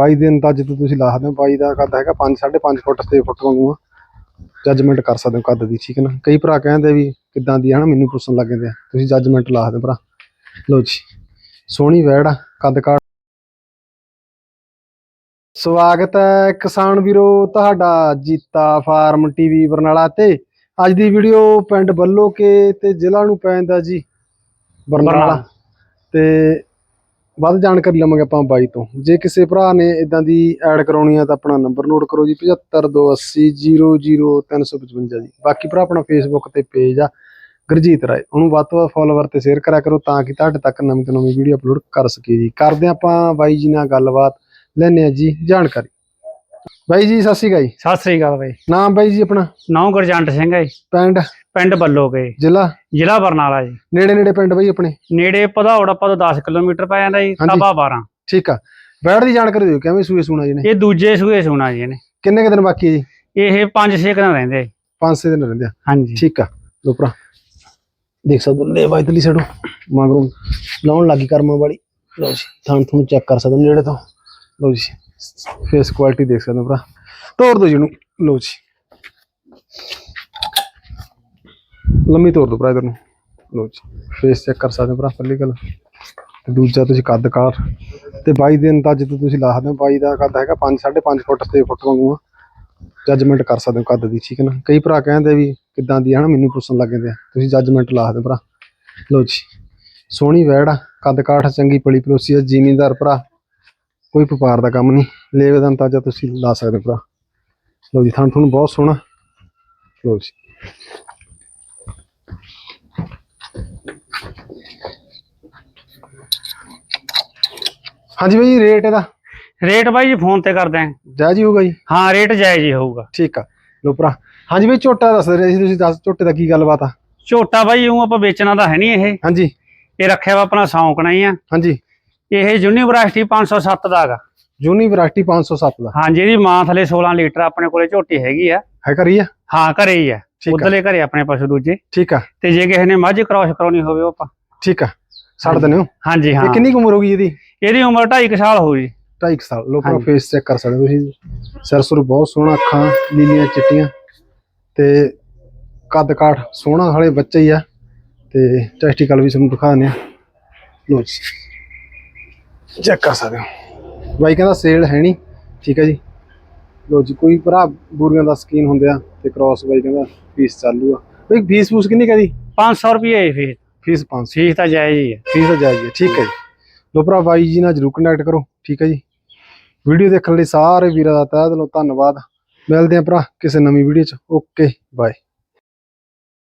22 ਦਿਨ ਤਾਂ ਜਿੱਦ ਤੁਸੀਂ ਲਾ ਸਕਦੇ ਹੋ ਬਾਈ ਦਾ ਕੱਦ ਹੈਗਾ 5 5.5 ਫੁੱਟ 6 ਫੁੱਟ ਵਾਂਗੂ ਆ। ਜੱਜਮੈਂਟ ਕਰ ਸਕਦੇ ਹੋ ਕੱਦ ਦੀ ਠੀਕ ਹੈ ਨਾ? ਕਈ ਭਰਾ ਕਹਿੰਦੇ ਵੀ ਕਿੱਦਾਂ ਦੀ ਹੈ ਨਾ ਮੈਨੂੰ ਪੁੱਛਣ ਲੱਗ ਜਾਂਦੇ ਆ। ਤੁਸੀਂ ਜੱਜਮੈਂਟ ਲਾ ਸਕਦੇ ਹੋ ਭਰਾ। ਲਓ ਜੀ ਸੋਹਣੀ ਵੈੜ ਆ ਕੱਦ ਕਾਠ। ਸਵਾਗਤ ਹੈ ਕਿਸਾਨ ਵੀਰੋ ਤੁਹਾਡਾ ਜੀਤਾ ਫਾਰਮ ਟੀਵੀ ਬਰਨਾਲਾ ਤੇ। ਅੱਜ ਦੀ ਵੀਡੀਓ ਪਿੰਡ ਬੱਲੋਕੇ ਤੇ ਜ਼ਿਲ੍ਹਾ ਨੂੰ ਪੈਂਦਾ ਜੀ ਬਰਨਾਲਾ। ਤੇ ਵੱਧ ਜਾਣਕਾਰੀ ਲਵਾਂਗੇ ਆਪਾਂ ਬਾਈ ਤੋਂ। ਜੇ ਕਿਸੇ ਭਰਾ ਨੇ ਇਦਾਂ ਦੀ ਐਡ ਕਰਾਉਣੀ ਆ ਤਾਂ ਆਪਣਾ ਨੰਬਰ ਨੋਟ ਕਰੋ ਜੀ 7528000355 ਜੀ। ਬਾਕੀ ਭਰਾ ਆਪਣਾ ਫੇਸਬੁੱਕ ਤੇ ਪੇਜ ਆ, ਗੁਰਜੀਤ ਰਾਏ। ਉਹਨੂੰ ਵੱਧ ਤੋਂ ਵੱਧ ਫੋਲੋਵਰ ਤੇ ਸ਼ੇਅਰ ਕਰਿਆ ਕਰੋ ਤਾਂ ਕਿ ਤੁਹਾਡੇ ਤੱਕ ਨਵੀਂ ਤੋਂ ਨਵੀਂ ਵੀਡੀਓ ਅਪਲੋਡ ਕਰ ਸਕੀਏ ਜੀ। ਕਰਦੇ ਹਾਂ ਆਪਾਂ ਬਾਈ ਜੀ ਨਾਲ ਗੱਲਬਾਤ ਲੈਣੇ ਆ ਜੀ ਜਾਣਕਾਰੀ। ਬਾਈ ਜੀ ਸਤਿ ਸ਼੍ਰੀ ਅਕਾਲ ਜੀ। ਸਤਿ ਸ੍ਰੀ ਅਕਾਲ ਬਾਈ। ਨਾਮ ਬਾਈ ਜੀ ਆਪਣਾ? ਨੌ ਗੁਰਜੰਟ ਸਿੰਘ ਹੈ ਜੀ, ਪਿੰਡ? ਪਿੰਡ ਬੱਲੋਕੇ ਜ਼ਿਲ੍ਹਾ? ਜ਼ਿਲ੍ਹਾ ਬਰਨਾਲਾ ਜੀ। ਨੇੜੇ ਨੇੜੇ ਪਿੰਡ ਬਾਈ ਆਪਣੇ? ਨੇੜੇ ਪਧੌੜ ਆਪਾਂ ਤੋਂ 10 ਕਿਲੋਮੀਟਰ ਪੈ ਜਾਂਦਾ ਜੀ ਹਾਂਜੀ। ਤਬਾ 12 ਠੀਕ ਆ। ਬੈੜ ਦੀ ਜਾਣਕਾਰੀ ਦਿਓ ਕਿਵੇਂ ਸੂਏ ਸੁਣਾ ਜੀ ਨੇ ਇਹ ਦੂਜੇ ਸੂਏ ਸੁਣਾ ਜੀ ਇਹਨੇ। ਕਿੰਨੇ ਕੁ ਦਿਨ ਬਾਕੀ ਹੈ ਜੀ? ਇਹ 5-6 ਦਿਨ ਰਹਿੰਦੇ ਜੀ। ਪੰਜ ਛੇ ਦਿਨ ਰਹਿੰਦੇ ਆ। ਹਾਂਜੀ। ਠੀਕ ਆ। ਲੋ ਭਰਾ ਦੇਖ ਸਕਦੇ ਹੋ ਲੈ ਵਾਇਦਲੀ ਛੜੋ ਮਗਰੋਂ ਲਾਉਣ ਲੱਗੀ ਕਰਮਾਂ ਵਾਲੀ। ਲਓ ਜੀ ਥਾਂ ਤੁਹਾਨੂੰ ਚੈੱਕ ਕਰ ਸਕਦੇ ਹੋ ਨੇੜੇ ਤੋਂ। ਲਓ ਜੀ ਫੇਸ ਕੁਆਲਿਟੀ ਦੇਖ ਸਕਦੇ ਹੋ ਭਰਾ। ਤੋੜ ਦੋ ਜੀ ਇਹਨੂੰ। ਲਓ ਜੀ। ਲੰਮੀ ਤੋੜ ਦੋ ਭਰਾ ਇਧਰ ਨੂੰ ਲਓ ਜੀ। ਫੇਸ ਚੈੱਕ ਕਰ ਸਕਦੇ ਹੋ ਭਰਾ, ਪਹਿਲੀ ਗੱਲ। ਤੇ ਦੂਜਾ ਤੁਸੀਂ ਕੱਦ ਕਾਰ। ਤੇ 22 ਦਿਨ ਦਾ ਜਿੱਦ ਤੁਸੀਂ ਲਾ ਸਕਦੇ ਹੋ 22 ਦਾ ਕੱਦ ਹੈਗਾ 5 5.5 ਫੁੱਟ 6 ਫੁੱਟ ਵਾਂਗੂ ਆ। ਜੱਜਮੈਂਟ ਕਰ ਸਕਦੇ ਹੋ ਕੱਦ ਦੀ, ਠੀਕ ਹੈ ਨਾ? ਕਈ ਭਰਾ ਕਹਿੰਦੇ ਵੀ ਕਿੱਦਾਂ ਦੀ ਹੈ ਨਾ, ਮੈਨੂੰ ਪੁੱਛਣ ਲੱਗ ਜਾਂਦੇ ਆ। ਤੁਸੀਂ ਜੱਜਮੈਂਟ ਲਾ ਦਿਓ ਭਰਾ। ਲਓ ਜੀ। ਸੋਹਣੀ ਵੈੜ ਆ, ਕੱਦ ਕਾਠ ਚੰਗੀ, ਪਲੀ ਪਲੋਸੀ ਆ, ਜ਼ਿਮੀਂਦਾਰ ਭਰਾ। ਕੋਈ ਵਪਾਰ ਦਾ ਕੰਮ ਨਹੀਂ। ਲੇਵੇ ਦਾ ਅੰਤਾਜਾ ਤੁਸੀਂ ਲਾ ਸਕਦੇ ਹੋ ਭਰਾ। ਲਓ ਜੀ ਥਣ ਤੁਹਾਨੂੰ ਬਹੁਤ ਸੋਹਣਾ। ਲਓ ਜੀ। ਹਾਂਜੀ ਬਾਈ ਰੇਟ ਇਹਦਾ? ਰੇਟ ਬਾਈ ਜੀ ਫੋਨ ਤੇ ਕਰਦੇ ਆ। ਜਾਇਜ਼ ਹੀ ਹੋਊਗਾ ਜੀ? ਹਾਂ ਰੇਟ ਜਾਇਜ਼ ਹੀ ਹੋਊਗਾ। ਠੀਕ ਆ। ਲਓ ਭਰਾ ਹਾਂਜੀ ਬਾਈ ਝੋਟਾ ਦੱਸ ਰਹੇ ਸੀ ਤੁਸੀਂ ਦੱਸ ਝੋਟੇ ਦਾ ਕੀ ਗੱਲਬਾਤ ਆ? ਝੋਟਾ ਬਾਈ ਉਹ ਆਪਾਂ ਵੇਚਣਾ ਤਾਂ ਹੈ ਨਹੀਂ ਇਹ। ਹਾਂਜੀ। ਇਹ ਰੱਖਿਆ ਵਾ ਆਪਣਾ ਸੌਂਕਣਾ ਹੀ ਆ। ਹਾਂਜੀ। ਇਹ ਯੂਨੀਵਰਸਿਟੀ 507 ਦਾ ਹੈਗਾ। ਜੂਨੀ ਵੈਰਾਈਟੀ 507 ਦਾ? ਹਾਂਜੀ ਇਹਦੀ ਮਾਂ ਥਲੇ 16 ਲੀਟਰ ਆਪਣੇ ਕੋਲੇ ਝੋਟੀ ਹੈਗੀ ਆ। ਹੈ ਕਰੀ ਆ? ਹਾਂ ਘਰੇ ਹੀ ਆ। ਉਧਰਲੇ ਘਰੇ ਆਪਣੇ ਪਸ਼ੂ ਦੂਜੇ। ਠੀਕ ਆ। ਤੇ ਜੇ ਕਿਸੇ ਨੇ ਮੱਝ ਕ੍ਰਾਸ ਕਰਾਉਣੀ ਹੋਵੇ ਉਹ ਆਪਾਂ। ਠੀਕ ਆ। ਛੱਡ ਦਿੰਦੇ ਹੋ? ਹਾਂਜੀ ਹਾਂ। ਇਹ ਕਿੰਨੀ ਉਮਰ ਹੋ ਗਈ ਇਹਦੀ? ਇਹਦੀ ਉਮਰ 2.5 ਸਾਲ ਹੋ ਜੀ 2.5 ਸਾਲ। ਲੋ ਆਪਣਾ ਹਾਂਜੀ। ਫੇਸ ਚੈੱਕ ਕਰ ਸਕਦੇ ਤੁਸੀਂ। ਸਿਰ ਸੁਰ ਬਹੁਤ ਸੋਹਣਾ ਅੱਖਾਂ ਨੀਲੀਆਂ ਚਿੱਟੀਆਂ। ਤੇ ਕੱਦ ਕਾਠ ਸੋਹਣਾ ਹਲੇ ਬੱਚਾ ਹੀ ਆ। ਤੇ ਟੈਸਟੀਕਲ ਵੀ ਤੁਹਾਨੂੰ ਦਿਖਾ ਦਿੰਦੇ ਆ ਲੋ ਜੀ। ਚੈੱਕ ਕਰ ਸਕਦੇ ਹੋ। ਬਾਈ ਕਹਿੰਦਾ ਸੇਲ ਹੈ ਨਹੀਂ। ਠੀਕ ਹੈ ਜੀ। ਲੋ ਜੀ ਕੋਈ ਭਰਾ ਬੂਰੀਆਂ ਦਾ ਸਕੀਨ ਹੁੰਦੇ ਆ ਤੇ ਕ੍ਰਾਸ ਬਾਈ ਕਹਿੰਦਾ ਫੀਸ ਚਾਲੂ ਆ। ਬਈ ਫੀਸ ਫੂਸ ਕਿੰਨੀ ਕਦੀ 500 ਰੁਪਏ ਇਹ ਫੀਸ ਫੀਸ 500 ਫੀਸ ਤਾਂ ਜਾਇਜ਼ ਹੀ ਹੈ। ਫੀਸ ਤਾਂ ਜਾਇਜ਼ ਹੈ ਠੀਕ ਹੈ ਜੀ। ਲੋ ਭਰਾ ਬਾਈ ਜੀ ਨਾਲ ਜਰੂਰ ਕੰਟੈਕਟ ਕਰੋ। ਠੀਕ ਹੈ ਜੀ। ਵੀਡੀਓ ਦੇਖਣ ਲਈ ਸਾਰੇ ਵੀਰਾਂ ਦਾ ਤਹਿ ਦਿਲੋਂ ਧੰਨਵਾਦ। ਮਿਲਦੇ ਆਂ ਭਰਾ ਕਿਸੇ ਨਵੀਂ ਵੀਡੀਓ ਚ। Okay bye